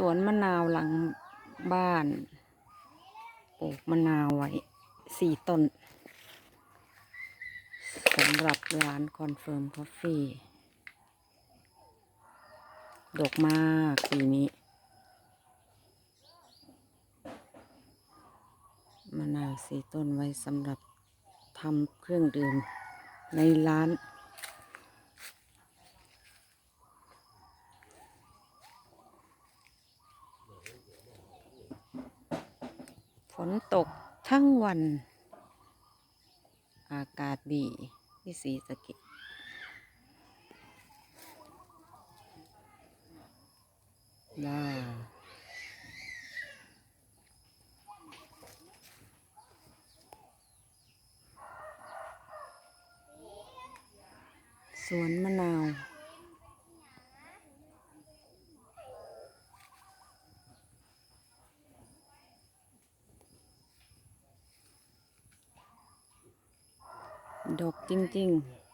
สวนมะนาวหลังบ้านปลูกมะนาวไว้สี่ต้นสำหรับร้านคอนเฟิร์มคอฟฟี่ดกมากปีนี้มะนาวสี่ต้นไว้สำหรับทำเครื่องดื่มในร้าน นตกทั้งวัน อากาศดีที่สีสะเกิดว้าวสวนมะนาว ดกจริง ๆ